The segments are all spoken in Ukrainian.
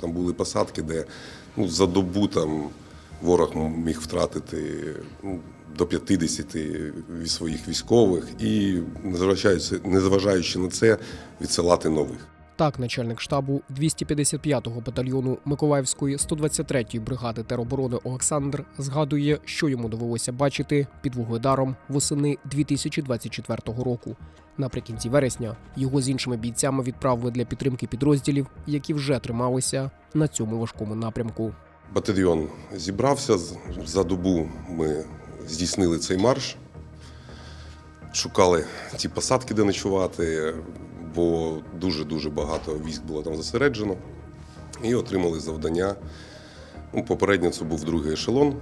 Там були посадки, де ну, за добу там ворог міг втратити ну, до 50 своїх військових і, незважаючи, на це, відсилати нових. Так, начальник штабу 255-го батальйону Миколаївської 123-ї бригади тероборони Олександр згадує, що йому довелося бачити під вугледаром восени 2024 року. Наприкінці вересня його з іншими бійцями відправили для підтримки підрозділів, які вже трималися на цьому важкому напрямку. Батальйон зібрався за добу. Ми здійснили цей марш, шукали ті посадки, де ночувати, бо дуже дуже багато військ було там зосереджено. І отримали завдання. Ну, попередньо це був другий ешелон е,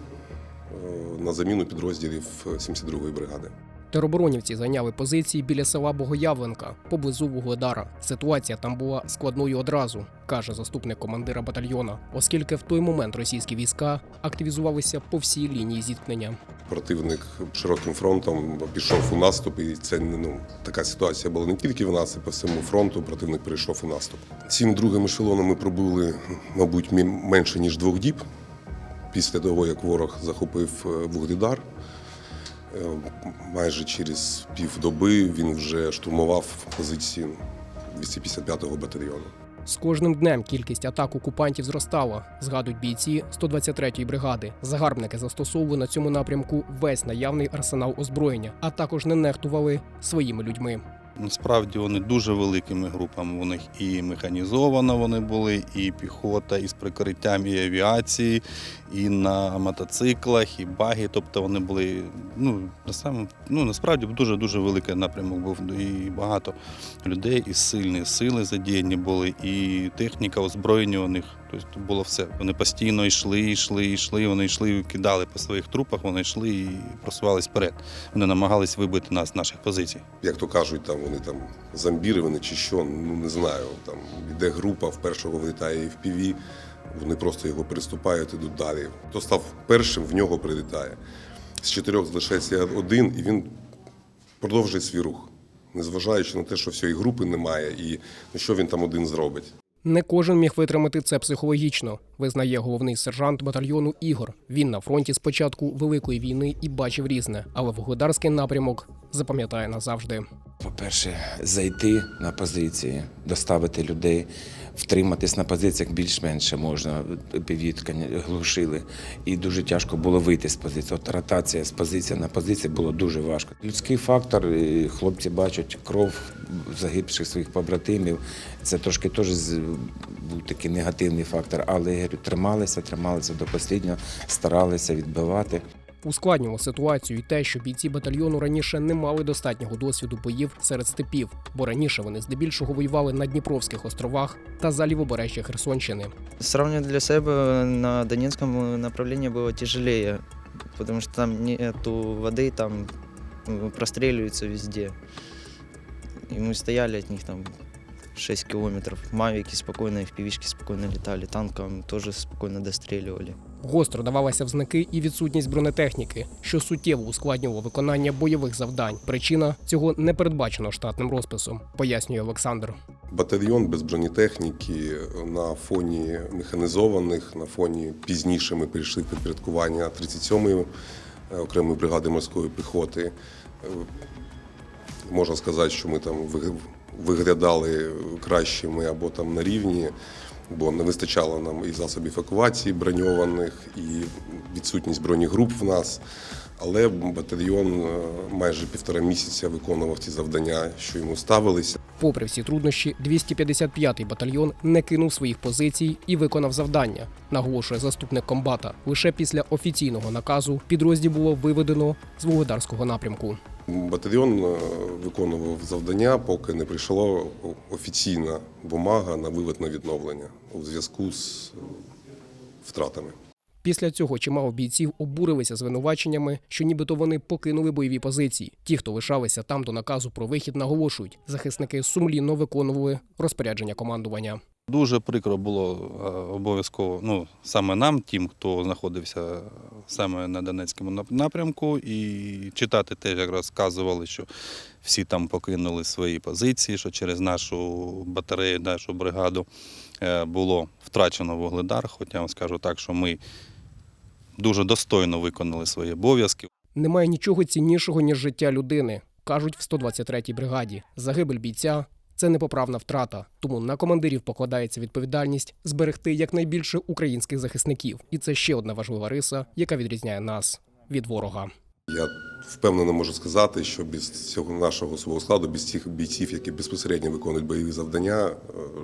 на заміну підрозділів 72-ї бригади. Тероборонівці зайняли позиції біля села Богоявленка поблизу Вугледара. Ситуація там була складною одразу, каже заступник командира батальйона, оскільки в той момент російські війська активізувалися по всій лінії зіткнення. Противник широким фронтом пішов у наступ, і це ну, така ситуація була не тільки в нас, і по всьому фронту противник перейшов у наступ. Цим другим ешелоном ми пробули, мабуть, менше ніж двох діб після того, як ворог захопив е, Вугледар. Е, Майже через півдоби він вже штурмував позиції 255-го батальйону. З кожним днем кількість атак окупантів зростала, згадують бійці 123-ї бригади. Загарбники застосовували на цьому напрямку весь наявний арсенал озброєння, а також не нехтували своїми людьми. Насправді вони дуже великими групами. У них і механізовано вони були, і піхота, і з прикриттям і авіації, і на мотоциклах, і баги. Тобто вони були ну, на самому, ну насправді дуже дуже великий напрямок був. І багато людей, і сильні сили задіяні були, і техніка озброєння у них. Тобто було все. Вони постійно йшли, йшли, йшли. Вони йшли, кидали по своїх трупах. Вони йшли і просувались вперед. Вони намагались вибити нас з наших позицій. Як то кажуть, там вони там зомбіровані чи що, ну не знаю. Там іде група, в першого влітає і в піві, вони просто його переступають, ідуть далі. Хто став першим, в нього прилітає. З чотирьох залишається один, і він продовжує свій рух, незважаючи на те, що всієї групи немає, і що він там один зробить. Не кожен міг витримати це психологічно, визнає головний сержант батальйону Ігор. Він на фронті з початку великої війни і бачив різне, але вугледарський напрямок запам'ятає назавжди. По-перше, зайти на позиції, доставити людей, втриматись на позиціях більш-менше можна. Півітка глушили. І дуже тяжко було вийти з позиції. От ротація з позиції на позицію було дуже важко. Людський фактор, хлопці бачать кров загибших своїх побратимів. Це трошки теж був такий негативний фактор. Але я говорю, трималися, трималися до останнього, старалися відбивати. Ускладнювало ситуацію і те, що бійці батальйону раніше не мали достатнього досвіду боїв серед степів, бо раніше вони здебільшого воювали на Дніпровських островах та за лівобережжя Херсонщини. Сравнивать для себя на Донецком направлении было тяжелее, потому что там нету воды, там ну, простреливаются везде. И мы стояли от них там 6 километров. Мавики спокойно, и в пивишки спокойно летали, танком тоже спокойно достреливали. Гостро давалися в знаки і відсутність бронетехніки, що суттєво ускладнювало виконання бойових завдань. Причина цього не передбачено штатним розписом, пояснює Олександр. Батальйон без бронетехніки на фоні механізованих, на фоні пізніше ми перейшли в підпорядкування 37-ї е, окремої бригади морської піхоти. Можна сказати, що ми там ви- виглядали кращими або там на рівні, бо не вистачало нам і засобів евакуації броньованих, і відсутність бронегруп в нас. Але батальйон е, майже півтора місяця виконував ті завдання, що йому ставилися. Попри всі труднощі, 255-й батальйон не кинув своїх позицій і виконав завдання, наголошує заступник комбата. Лише після офіційного наказу підрозділ було виведено з вугледарського напрямку. Батальйон е, виконував завдання, поки не прийшла офіційна бумага на вивод на відновлення у зв'язку з втратами. Після цього чимало бійців обурилися звинуваченнями, що нібито вони покинули бойові позиції. Ті, хто лишалися там до наказу про вихід, наголошують, захисники сумлінно виконували розпорядження командування. Дуже прикро було е, обов'язково, ну саме нам, тим, хто знаходився саме на Донецькому напрямку, і читати теж як розказували, що всі там покинули свої позиції, що через нашу батарею, нашу бригаду е, було втрачено вугледар. Хоча я вам скажу так, що ми дуже достойно виконали свої обов'язки. Немає нічого ціннішого, ніж життя людини, кажуть в 123-й бригаді. Загибель бійця це непоправна втрата. Тому на командирів покладається відповідальність зберегти якнайбільше українських захисників. І це ще одна важлива риса, яка відрізняє нас від ворога. Я впевнено можу сказати, що без цього нашого свого складу, без цих бійців, які безпосередньо виконують бойові завдання, е,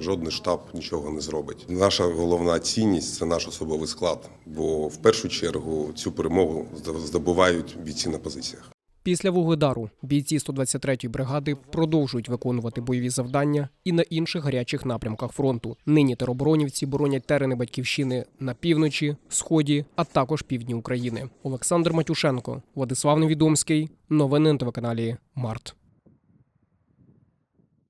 жодний штаб нічого не зробить. Наша головна цінність це наш особовий склад, бо в першу чергу цю перемогу здобувають бійці на позиціях. Після вугледару бійці 123-ї бригади продовжують виконувати бойові завдання і на інших гарячих напрямках фронту. Нині тероборонівці боронять терени батьківщини на півночі, сході, а також півдні України. Олександр Матюшенко, Владислав Невідомський. Новини на телеканалі Март.